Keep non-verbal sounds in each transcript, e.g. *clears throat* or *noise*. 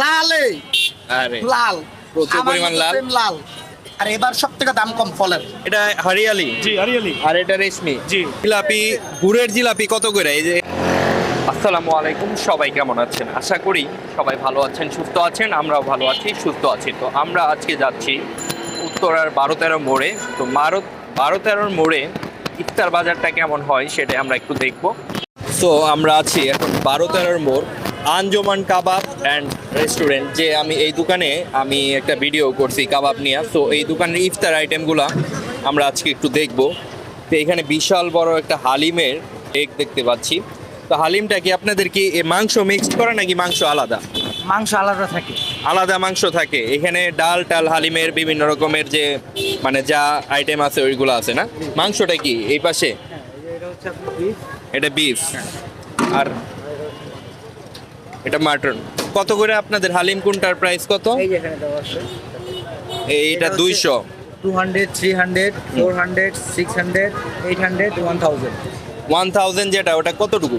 লালে। আরে লাল। প্রচুর আমার পরিমাণ মতো লাল। same লাল। আর এবার সব থেকে দাম কম ফলের। এটা হরিয়ালি? জি আরিয়ালি আর এটা রেশমি? জি। জিলাপি গুড়ের জিলাপি কত করে? এই যে আসসালামু আলাইকুম সবাই কেমন আছেন? আশা করি সবাই ভালো আছেন সুস্থ আছেন আমরাও ভালো আছি সুস্থ আছি। তো আমরা আজকে যাচ্ছি উত্তরার বারো তেরো মোড়ে। তো বারো বারো তেরোর মোড়ে ইফতার বাজারটা কেমন হয় সেটা আমরা একটু দেখব। তো আমরা আছি এখন বারো তেরোর মোড়। আঞ্জমান কাবাব অ্যান্ড রেস্টুরেন্ট যে আমি এই দোকানে আমি একটা ভিডিও করছি কাবাব নিয়ে। তো এই দোকানের ইফতার আইটেমগুলো আমরা আজকে একটু দেখব। তো এখানে বিশাল বড় একটা হালিমের কেক দেখতে পাচ্ছি। তো হালিমটা কি আপনাদের কি এ মাংস মিক্সড করে নাকি মাংস আলাদা? মাংস আলাদা থাকে। আলাদা মাংস থাকে। এখানে ডাল টাল হালিমের বিভিন্ন রকমের যে মানে যা আইটেম আছে ওইগুলো আছে না? মাংসটা কি এই পাশে? এটা বিফ আর এটা মাটন। কত করে আপনাদের হালিম কোনটার প্রাইস কত? এই যে এখানে দেওয়া আছে। এইটা দুইশো। Two hundred three hundred four hundred six hundred eight hundred one thousand one thousand যেটা ওটা কতটুকু?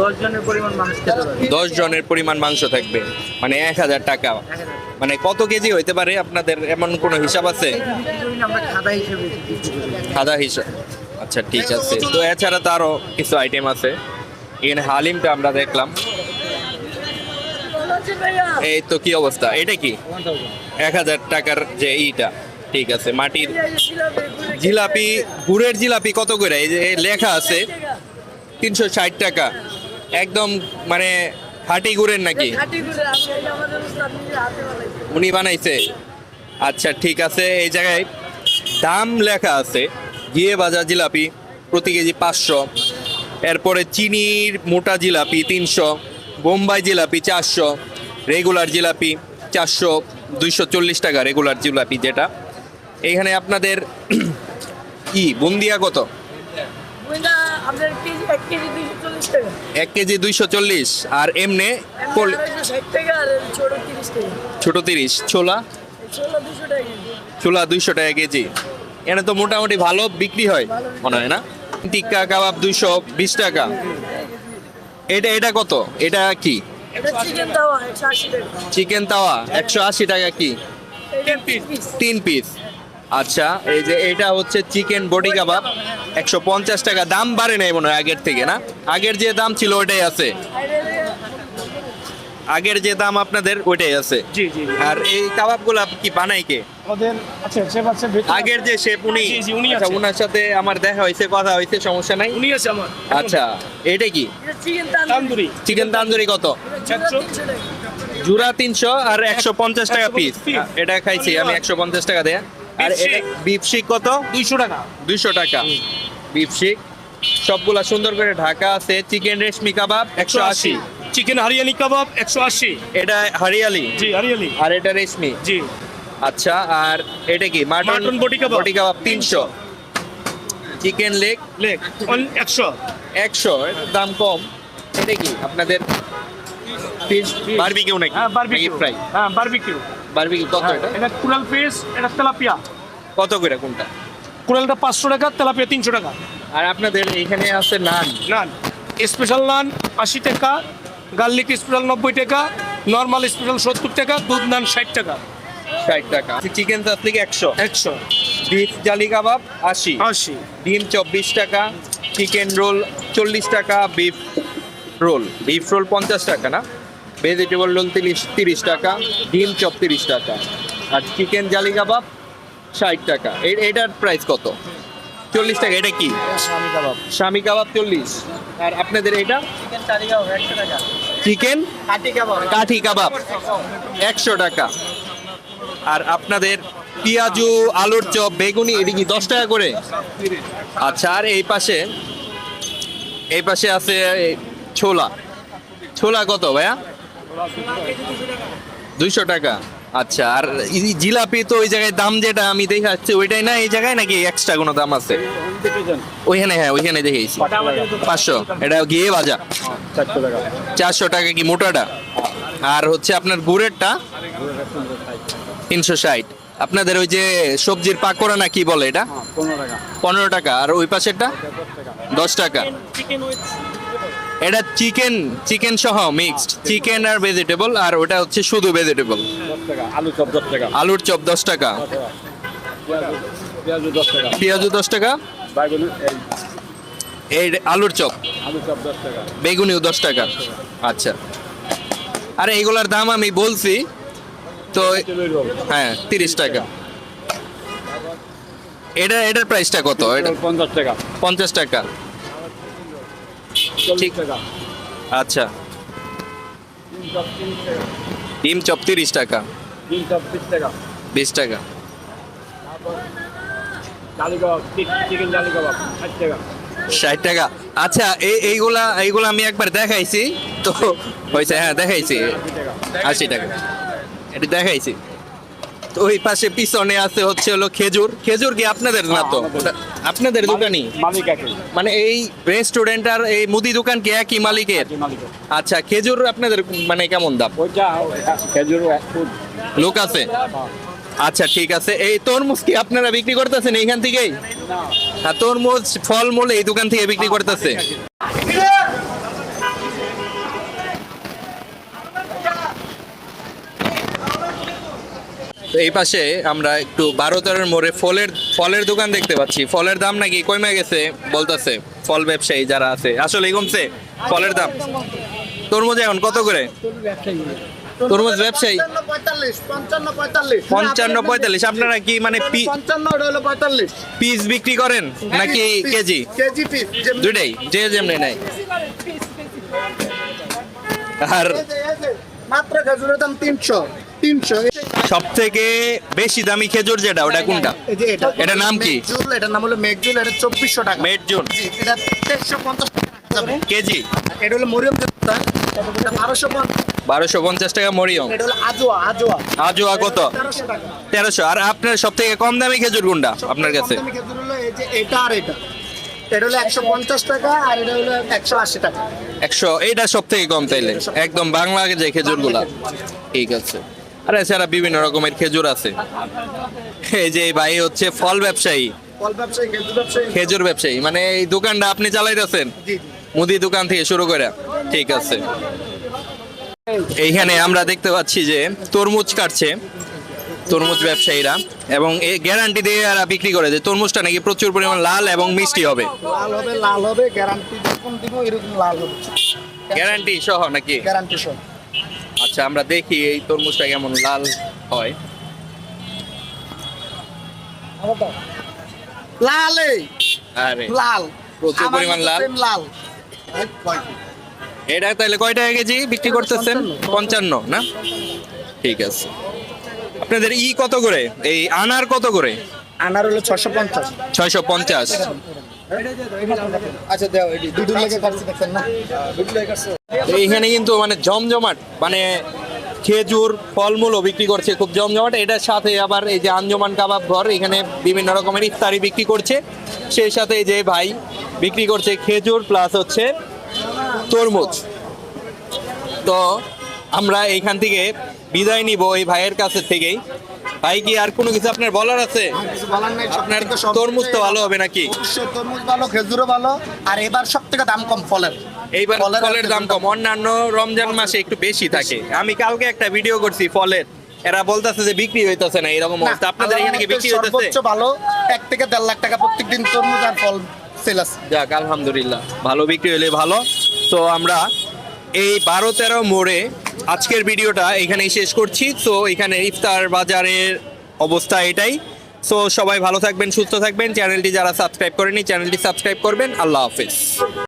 দশ জনের পরিমাণ পারবে। দশ জনের পরিমাণ মাংস থাকবে। মানে এক হাজার টাকা। মানে কত কেজি হইতে পারে? আপনাদের এমন কোনো হিসাব আছে। সাদা হিসাব আচ্ছা ঠিক আছে। তো এছাড়া তো আরও কিছু আইটেম আছে। এখানে হালিমটা আমরা দেখলাম। এই তো কি অবস্থা? এটা কি? 1000 এক হাজার টাকার যে ইটা। ঠিক আছে মাটির জিলাপি গুড়ের জিলাপি। কত করে? এই যে লেখা আছে। তিনশো ষাট টাকা। একদম মানে খাঁটি গুড়ের নাকি? উনি বানাইছে? আচ্ছা ঠিক আছে এই জায়গায় দাম লেখা আছে। গিয়ে বাজার জিলাপি প্রতি কেজি পাঁচশো। এরপরে চিনির মোটা জিলাপি তিনশো। বোম্বাই জিলাপি চারশো। রেগুলার জিলাপি চারশো দুইশো চল্লিশ টাকা রেগুলার জিলাপি যেটা। এখানে আপনাদের *clears throat* ই বুন্দিয়া কত? এক কেজি দুইশো চল্লিশ আর এমনে ছোট তিরিশ ছোলা? ছোলা দুইশো টাকা কেজি। এখানে তো মোটামুটি ভালো বিক্রি হয় মনে হয় না? টিক্কা কাবাব দুইশো বিশ টাকা। এটা এটা কত? এটা কি? চিকেন তাওয়া একশো আশি টাকা। কি? তিন পিস আচ্ছা এই যে এটা হচ্ছে চিকেন বডি কাবাব একশো পঞ্চাশ টাকা। দাম বাড়ে নাই মনে হয় আগের থেকে না? আগের যে দাম ছিল ওটাই আছে। আগের যে দাম আপনাদের ওইটাই আছে। জি জি আর এই কাবাবগুলো কি বানাই কে? শেফ আছে আগের যে শেপ উনি? জি, জি, উনি আচ্ছা ওনার সাথে আমার দেখা হয়েছে কথা হয়েছে সমস্যা নাই? উনি আছে আমার। আচ্ছা এটা কি? চিকেন তান্দুরি। চিকেন তান্দুরি কত? জুরা তিনশো আর একশো পঞ্চাশ টাকা পিস এটা খাইছি আমি একশো পঞ্চাশ টাকা দেয়া। আর এটা stick। বিফ শিক কত? দুইশো টাকা। দুইশো টাকা। বিফ শিক সবগুলা সুন্দর করে ঢাকা আছে। চিকেন রেশমি কাবাব একশো আশি। চিকেন হারিয়ানি কাবাব একশো আশি। এটা হরিয়ালি? জি হারিয়ালি। আর এটা রেশমি? জি। আচ্ছা আর এটা কি? Mutton body kebab। Body kebab তিনশো। Chicken leg? লেগ একশো। একশো দাম কম। এটা কি? আপনাদের ফিশ বারবিকিউ নাকি? হ্যাঁ বারবিকিউ ফ্রাই হ্যাঁ বারবিকিউ বারবিকিউ কত এটা? এটা কুড়াল পিস এটা তেলাপিয়া। কত করে কোনটা? কুড়ালটা পাঁচশো টাকা তেলাপিয়া তিনশো টাকা। আর আপনাদের এখানে আছে নান? নান। স্পেশাল নান আশি টাকা গার্লিক স্পেশাল নব্বই টাকা নর্মাল স্পেশাল সত্তর টাকা দুধ নান ষাট টাকা। ষাট টাকা। চিকেন চাপলিক একশো। একশো। বিফ জালি কাবাব আশি। আশি। ডিম চব্বিশ টাকা চিকেন রোল চল্লিশ টাকা বিফ রোল। বিফ রোল পঞ্চাশ টাকা না? ভেজিটেবল রোল তিরিশ তিরিশ টাকা ডিম চপ তিরিশ টাকা। আর চিকেন জালি কাবাব ষাট টাকা। এটার প্রাইস কত? চল্লিশ টাকা এটা কি? স্বামী কাবাব। চল্লিশ। আর আপনাদের এটা? চিকেন কাঠি কাবাব। একশো টাকা। আর আপনাদের পেঁয়াজু আলুর চপ বেগুনি এটি কি দশ টাকা করে? আচ্ছা আর এই পাশে এই পাশে আছে ছোলা। ছোলা কত ভাইয়া? দুইশো টাকা। আচ্ছা আর জিলাপি তো ওই জায়গায় দাম যেটা আমি দেখে আসছি ওইটাই না এই জায়গায় নাকি এক্সট্রা কোনো দাম আছে? ওইখানে হ্যাঁ ওইখানে দেখেছি পাঁচশো এটা গিয়ে বাজা চারশো টাকা চারশো টাকা কি মোটাটা? আর হচ্ছে আপনার গুড়েরটা? তিনশো ষাট। আপনাদের ওই যে সবজির পাকোড়া না কি বলে এটা? পনেরো টাকা। পনেরো টাকা। আর ওই পাশেরটা? দশ টাকা। এটা চিকেন চিকেন সহ মিক্সড চিকেন আর ভেজিটেবল আর ওটা হচ্ছে শুধু ভেজিটেবল আলু চপ দশ টাকা। আলুর চপ দশ টাকা। পেঁয়াজু দশ টাকা। এই আলুর চপ। আলু দশ টাকা। বেগুনিও দশ টাকা। আচ্ছা। আরে এগুলার দাম আমি বলছি তো হ্যাঁ তিরিশ টাকা। এটা এটার প্রাইসটা কত? এটা পঞ্চাশ টাকা। পঞ্চাশ টাকা। ঠিক। আচ্ছা। ডিম চপ তিরিশ টাকা। তিন চপ বিশ টাকা। বিশ টাকা। ষাট টাকা। আচ্ছা এই এইগুলা এইগুলা আমি একবার দেখাইছি। তো হয়েছে হ্যাঁ দেখাইছি। আশি টাকা। এটা দেখাইছি। তো ওই পাশে পিছনে আছে হচ্ছে হলো খেজুর। খেজুর কি আপনাদের না তো? আপনাদের দোকানই? মানে এই রেস্টুরেন্ট আর এই মুদি দোকান কি একই মালিকের? আচ্ছা খেজুর আপনাদের মানে কেমন দাম? খেজুর লোক আছে? আচ্ছা ঠিক আছে। এই তরমুজ কি আপনারা বিক্রি করতেছেন এইখান থেকেই? হ্যাঁ তরমুজ ফলমূল এই দোকান থেকে বিক্রি করতেছে? এই পাশে আমরা একটু বারো তেরোর মোড়ে ফলের ফলের দোকান দেখতে পাচ্ছি। ফলের দাম নাকি কমে গেছে বলতেছে ফল ব্যবসায়ী যারা আছে। আসলে কমছে ফলের দাম। তরমুজ এখন কত করে? তরমুজ ব্যবসায়ী? পঞ্চান্ন পঁয়তাল্লিশ। আপনারা কি মানে পিস বিক্রি করেন নাকি কেজি? দুইটাই, যে যেমনি নাই আর মাত্র খেজুরের দাম তিনশো তিনশো। সব থেকে বেশি দামি খেজুর যেটা ওটা কোনটা? এটা। এটার নাম কি? মেঘজুল এটার নাম হলো মেঘজুল এটা চব্বিশশো টাকা। জি, এটা তেইশশো পঞ্চাশ টাকা কেজি? এটা হলো মরিয়ম বারোশো পঞ্চাশ। বারোশো পঞ্চাশ টাকা মরিয়ম। এটা আজোয়া কত? তেরোশো আর আপনার সব থেকে কম দামি খেজুর কোনটা? আপনার কাছে? এটা আর এটা। এটা হলো একশো পঞ্চাশ টাকা আর এটা হলো একশো আশি টাকা। একশো এইটা সব থেকে কম তাইলে? একদম বাংলা যে খেজুরগুলা। ঠিক আছে। আর এছাড়া বিভিন্ন রকমের খেজুর আছে। এই যে ভাই হচ্ছে ফল ব্যবসায়ী। খেজুর ব্যবসায়ী। মানে এই দোকানটা আপনি চালাইতেছেন? মুদি দোকান থেকে শুরু করে। ঠিক আছে। এইখানে আমরা দেখতে পাচ্ছি যে তরমুজ কাটছে। তরমুজ ব্যবসায়ীরা এবং এই গ্যারান্টি দিয়ে এরা বিক্রি করে যে তরমুজটা নাকি প্রচুর পরিমাণ লাল এবং মিষ্টি হবে। লাল হবে লাল হবে গ্যারান্টি যখন দিব এরকম লাল হবে। গ্যারান্টি সহ নাকি? গ্যারান্টি সহ। আচ্ছা আমরা দেখি এই তরমুজটা কেমন লাল হয়। লাল। এই, আরে লাল। প্রচুর পরিমাণ লাল। লাল। এটা তাহলে কয় টাকা কেজি বিক্রি করতেছেন? পঞ্চান্ন না? ঠিক আছে। আপনাদের ই কত করে? এই আনার কত করে? আনার হলো ছশো পঞ্চাশ। ছয়শো পঞ্চাশ। আচ্ছা দেও এটি দুধুর লেগে কাটছে দেখছেন না। দুধুর লেগে কাটছে এইখানে কিন্তু মানে জমজমাট মানে খেজুর ফলমূলও বিক্রি করছে খুব জমজমাট। এটার সাথে আবার এই যে আঞ্জমান কাবাব ঘর এখানে বিভিন্ন রকমের ইফতারি বিক্রি করছে। সেই সাথে এই যে ভাই বিক্রি করছে খেজুর প্লাস হচ্ছে তরমুজ। তো আমরা এইখান থেকে বিদায় নিব এই ভাইয়ের কাছে থেকেই। ভাই কি আর কোনো কিছু আপনার বলার আছে? আপনার তরমুজ তো ভালো হবে নাকি? তরমুজ ভালো খেজুরও ভালো আর এবার সব থেকে দাম কম ফলের। এইবার ফলের ফলের দাম কম। অন্যান্য রমজান মাসে একটু বেশি থাকে। আমি কালকে একটা ভিডিও করছি ফলের। এরা বলতেছে যে বিক্রি হইতেছে না এরকম অবস্থা। আপনাদের এখানে কি বিক্রি হইতেছে? সর্বোচ্চ ভালো এক থেকে দেড় লাখ টাকা প্রত্যেকদিন তরমুজ আর ফল সেল আছে। যাক আলহামদুলিল্লাহ। ভালো বিক্রি হলে ভালো। তো আমরা এই বারো তেরো মোড়ে আজকের ভিডিওটা এখানেই শেষ করছি। তো এখানে ইফতার বাজারের অবস্থা এটাই। সো সবাই ভালো থাকবেন, সুস্থ থাকবেন। চ্যানেলটি যারা সাবস্ক্রাইব করেনি, চ্যানেলটি সাবস্ক্রাইব করবেন। আল্লাহ হাফেজ।